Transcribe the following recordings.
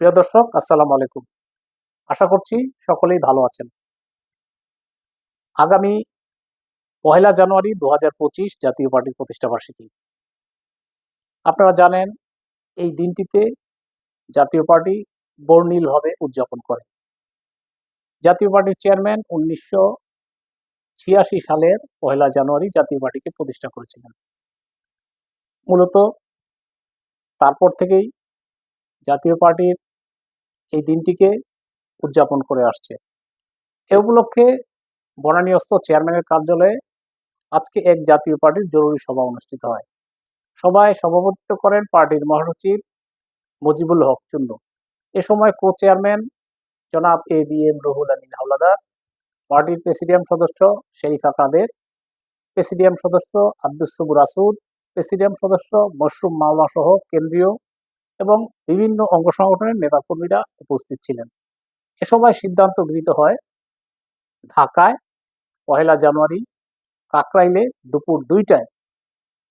প্রিয় দর্শক, আসসালামু আলাইকুম। আশা করছি সকলেই ভালো আছেন। আগামী পহেলা জানুয়ারি দু হাজার পঁচিশ জাতীয় পার্টির প্রতিষ্ঠা বার্ষিকী। আপনারা জানেন, এই দিনটিতে জাতীয় পার্টি বর্ণিলভাবে উদযাপন করে। জাতীয় পার্টির চেয়ারম্যান উনিশশো ছিয়াশি সালের পহেলা জানুয়ারি জাতীয় পার্টিকে প্রতিষ্ঠা করেছিলেন। মূলত তারপর থেকেই জাতীয় পার্টির এই দিনটিকে উদযাপন করে আসছে। এ উপলক্ষে বনানীয়স্থ চেয়ারম্যানের কার্যালয়ে আজকে এক জাতীয় পার্টির জরুরি সভা অনুষ্ঠিত হয়। সভায় সভাপতিত্ব করেন পার্টির মহাসচিব মুজিবুল হক চুন্নু। এ সময় কো চেয়ারম্যান জনাব A B M Ruhul Amin Howlader, পার্টির প্রেসিডিয়াম সদস্য শেরিফা কাদের, প্রেসিডিয়াম সদস্য আব্দুস সবুর আসুদ, প্রেসিডিয়াম সদস্য মশরুম মাওলা সহ কেন্দ্রীয় এবং বিভিন্ন অঙ্গ সংগঠনের নেতাকর্মীরা উপস্থিত ছিলেন। এ সময় সিদ্ধান্ত গৃহীত হয় ঢাকায়, পহেলা জানুয়ারি, কাকরাইলে দুপুর দুইটায়।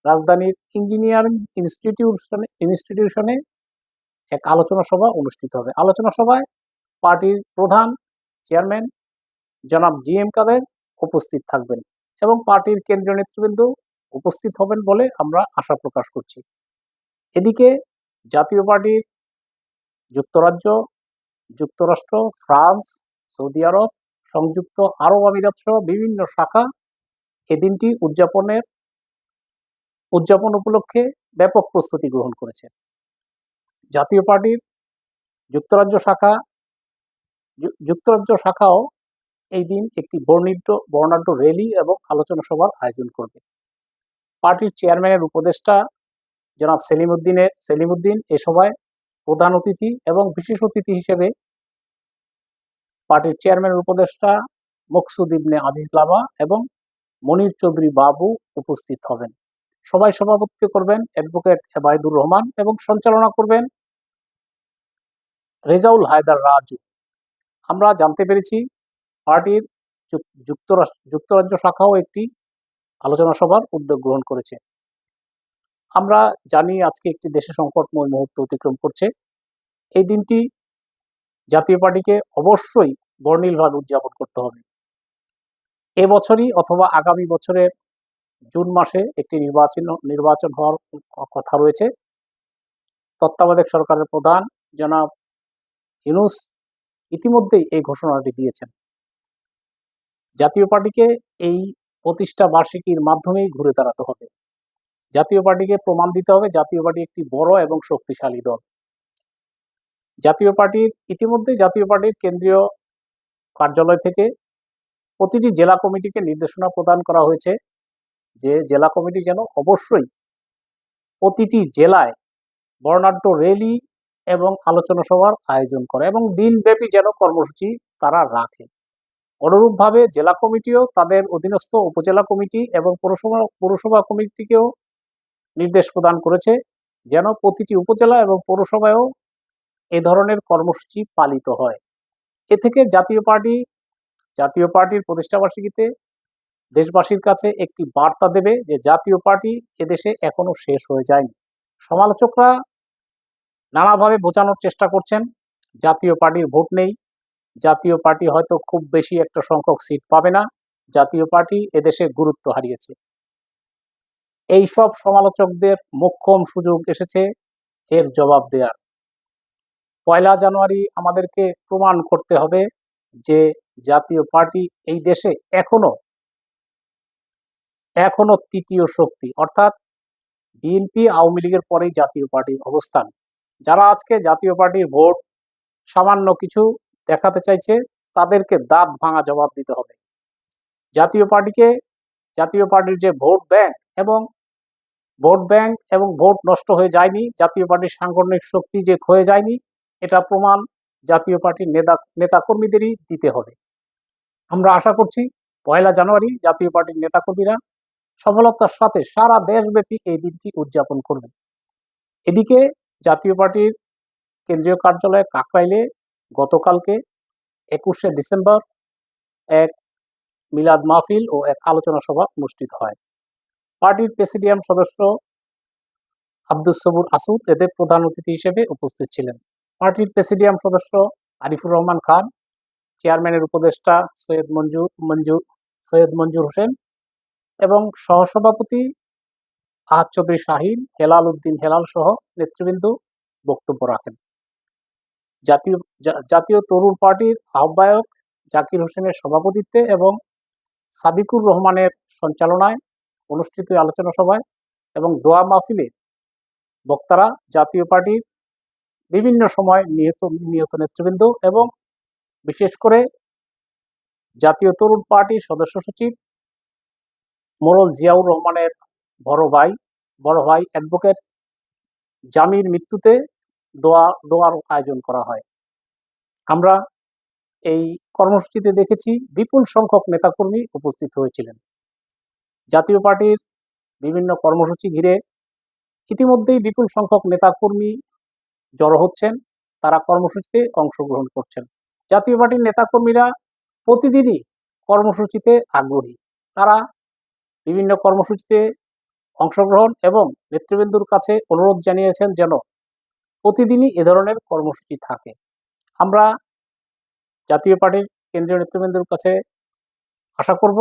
রাজধানীর ইঞ্জিনিয়ারিং ইনস্টিটিউশনে ইনস্টিটিউশনে এক আলোচনা সভা অনুষ্ঠিত হবে। আলোচনা সভায় পার্টির প্রধান চেয়ারম্যান জনাব জি এম কাদের উপস্থিত থাকবেন এবং পার্টির কেন্দ্রীয় নেতৃবৃন্দ উপস্থিত হবেন বলে আমরা আশা প্রকাশ করছি। এদিকে জাতীয় পার্টির যুক্তরাজ্য, যুক্তরাষ্ট্র, ফ্রান্স, সৌদি আরব, সংযুক্ত আরব আমিরাত বিভিন্ন শাখা এ দিনটি উদযাপনের, উদযাপন উপলক্ষে ব্যাপক প্রস্তুতি গ্রহণ করেছে। জাতীয় পার্টির যুক্তরাজ্য শাখা যুক্তরাজ্য শাখাও এই দিন একটি বর্ণিত, বর্ণাঢ্য র্যালি এবং আলোচনা সভার আয়োজন করবে। পার্টির চেয়ারম্যানের উপদেষ্টা জনাব সেলিম উদ্দিনের সেলিম উদ্দিন এ সভায় প্রধান অতিথি এবং বিশেষ অতিথি হিসেবে পার্টির চেয়ারম্যানের উপদেষ্টা মকসুদ ইবনে আজিজ লাভা এবং মনির চৌধুরী বাবু উপস্থিত হবেন। সবাই সভাপতিত্ব করবেন অ্যাডভোকেট এবায়দুর রহমান এবং সঞ্চালনা করবেন রেজাউল হায়দার রাজু। আমরা জানতে পেরেছি পার্টির যুক- যুক্তরাষ্ট্র, যুক্তরাজ্য শাখাও একটি আলোচনা সভার উদ্যোগ গ্রহণ করেছে। আমরা জানি আজকে একটি দেশে সংকটময় মুহূর্ত অতিক্রম করছে। এই দিনটি জাতীয় পার্টিকে অবশ্যই বর্ণিলভাবে উদযাপন করতে হবে। এবছরই অথবা আগামী বছরের জুন মাসে একটি নির্বাচন নির্বাচন হওয়ার কথা রয়েছে। তত্ত্বাবধায়ক সরকারের প্রধান জনাব ইউনুস ইতিমধ্যেই এই ঘোষণাটি দিয়েছেন। জাতীয় পার্টিকে এই প্রতিষ্ঠা বার্ষিকীর মাধ্যমেই ঘুরে দাঁড়াতে হবে। জাতীয় পার্টিকে প্রমাণ দিতে হবে। জাতীয় পার্টি একটি বড় এবং শক্তিশালী দল। জাতীয় পার্টির ইতিমধ্যে জাতীয় পার্টির কেন্দ্রীয় কার্যালয় থেকে প্রতিটি জেলা কমিটিকে নির্দেশনা প্রদান করা হয়েছে যে জেলা কমিটি যেন অবশ্যই প্রতিটি জেলায় বর্ণাঢ্য র্যালি এবং আলোচনা সভার আয়োজন করে এবং দিনব্যাপী যেন কর্মসূচি তারা রাখে। অনুরূপভাবে জেলা কমিটিও তাদের অধীনস্থ উপজেলা কমিটি এবং পৌরসভা পৌরসভা কমিটিকেও নির্দেশ প্রদান করেছে যেন প্রতিটি উপজেলা এবং পৌরসভায়ও এ ধরনের কর্মসূচি পালিত হয়। এ থেকে জাতীয় পার্টি, জাতীয় পার্টির প্রতিষ্ঠাবার্ষিকীতে দেশবাসীর কাছে একটি বার্তা দেবে যে জাতীয় পার্টি এদেশে এখনও শেষ হয়ে যায়নি। সমালোচকরা নানাভাবে বোঝানোর চেষ্টা করছেন, জাতীয় পার্টির ভোট নেই, জাতীয় পার্টি হয়তো খুব বেশি একটা সংখ্যক সিট পাবে না, জাতীয় পার্টি এদেশে গুরুত্ব হারিয়েছে। এই সব সমালোচকদের মোক্ষম সুযোগ এসেছে এর জবাব দেওয়ার পয়লা জানুয়ারি আমাদেরকে প্রমাণ করতে হবে যে জাতীয় পার্টি এই দেশে এখনও এখনও তৃতীয় শক্তি, অর্থাৎ বিএনপি আওয়ামী লীগের পরেই জাতীয় পার্টির অবস্থান। যারা আজকে জাতীয় পার্টির ভোট সামান্য কিছু দেখাতে চাইছে, তাদেরকে দাঁত ভাঙা জবাব দিতে হবে। জাতীয় পার্টিকে, জাতীয় পার্টির যে ভোট ব্যাংক এবং ভোট ব্যাংক এবং ভোট নষ্ট হয়ে যায়নি, জাতীয় পার্টির সাংগঠনিক শক্তি যে ক্ষয়ে যায়নি, এটা প্রমাণ জাতীয় পার্টির নেতা, নেতাকর্মীদেরই দিতে হবে। আমরা আশা করছি পয়লা জানুয়ারি জাতীয় পার্টির নেতাকর্মীরা সফলতার সাথে সারা দেশব্যাপী এই দিনটি উদযাপন করবে এদিকে জাতীয় পার্টির কেন্দ্রীয় কার্যালয়ে কাকরাইলে গতকালকে একুশে ডিসেম্বর এক মিলাদ মাহফিল ও এক আলোচনা সভা অনুষ্ঠিত হয়। পার্টির প্রেসিডিয়াম সদস্য আব্দুস সবুর আসুদ এদের প্রধান অতিথি হিসেবে উপস্থিত ছিলেন। পার্টির প্রেসিডিয়াম সদস্য আরিফুর রহমান খান, চেয়ারম্যানের উপদেষ্টা সৈয়দ মঞ্জুর মঞ্জুর সৈয়দ মঞ্জুর হোসেন এবং সহসভাপতি আহাদ চৌধুরী শাহিন, হেলাল উদ্দিন হেলাল সহ নেতৃবৃন্দ বক্তব্য রাখেন। জাতীয় জাতীয় তরুণ পার্টির আহ্বায়ক জাকির হোসেনের সভাপতিত্বে এবং সাদিকুর রহমানের সঞ্চালনায় অনুষ্ঠিত আলোচনা সভায় এবং দোয়া মাহফিলে বক্তারা, জাতীয় পার্টির বিভিন্ন সময় নিহত নিহত নেতৃবৃন্দ এবং বিশেষ করে জাতীয় তরুণ পার্টির সদস্য সচিব মোরল জিয়াউর রহমানের বড় ভাই বড় ভাই অ্যাডভোকেট জামির মৃত্যুতে দোয়া, দোয়ার আয়োজন করা হয়। আমরা এই কর্মসূচিতে দেখেছি বিপুল সংখ্যক নেতাকর্মী উপস্থিত হয়েছিলেন। জাতীয় পার্টির বিভিন্ন কর্মসূচি ঘিরে ইতিমধ্যেই বিপুল সংখ্যক নেতাকর্মী জড়ো হচ্ছেন। তারা কর্মসূচিতে অংশগ্রহণ করছেন। জাতীয় পার্টির নেতাকর্মীরা প্রতিদিনই কর্মসূচিতে আগ্রহী। তারা বিভিন্ন কর্মসূচিতে অংশগ্রহণ এবং নেতৃবৃন্দুর কাছে অনুরোধ জানিয়েছেন যেন প্রতিদিনই এ ধরনের কর্মসূচি থাকে। আমরা জাতীয় পার্টির কেন্দ্রীয় নেতৃবৃন্দের কাছে আশা করব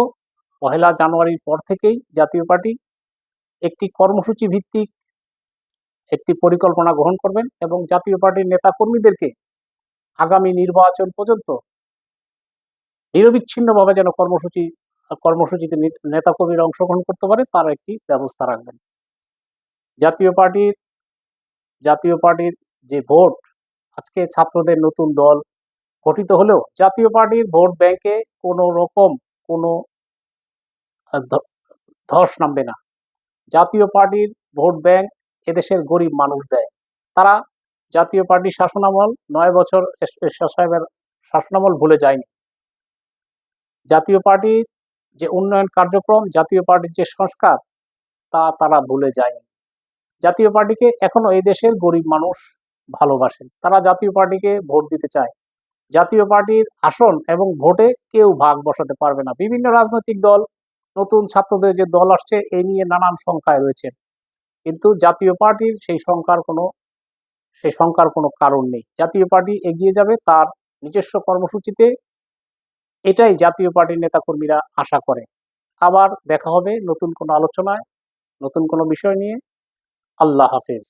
পহেলা জানুয়ারির পর থেকেই জাতীয় পার্টি একটি কর্মসূচি ভিত্তিক একটি পরিকল্পনা গ্রহণ করবেন এবং জাতীয় পার্টির নেতাকর্মীদেরকে আগামী নির্বাচন পর্যন্ত নিরবিচ্ছিন্নভাবে যেন কর্মসূচি, কর্মসূচিতে নেতাকর্মীরা অংশগ্রহণ করতে পারে, তার একটি ব্যবস্থা রাখবেন। জাতীয় পার্টির জাতীয় পার্টির যে ভোট, আজকে ছাত্রদের নতুন দল গঠিত হলেও জাতীয় পার্টির ভোট ব্যাংকে কোনো রকম কোনো ধস নামবে না। জাতীয় পার্টির ভোট ব্যাংক এদেশের গরিব মানুষ দেয়। তারা জাতীয় পার্টির শাসনামল নয় বছর এরশাদ সাহেবের শাসনামল ভুলে যায়নি। জাতীয় পার্টির যে উন্নয়ন কার্যক্রম, জাতীয় পার্টির যে সংস্কার, তা তারা ভুলে যায়নি। জাতীয় পার্টিকে এখনও এই দেশের গরিব মানুষ ভালোবাসেন তারা জাতীয় পার্টিকে ভোট দিতে চায়। জাতীয় পার্টির আসন এবং ভোটে কেউ ভাগ বসাতে পারবে না। বিভিন্ন রাজনৈতিক দল নতুন ছাত্রদের যে দল আসছে এই নিয়ে নানান সংখ্যায় রয়েছে কিন্তু জাতীয় পার্টির সেই সংখ্যার কোনো, সেই সংখ্যার কোনো কারণ নেই। জাতীয় পার্টি এগিয়ে যাবে তার নিজস্ব কর্মসূচিতে। এটাই জাতীয় পার্টির নেতাকর্মীরা আশা করে। আবার দেখা হবে নতুন কোনো আলোচনায়, নতুন কোনো বিষয় নিয়ে। আল্লাহ হাফেজ।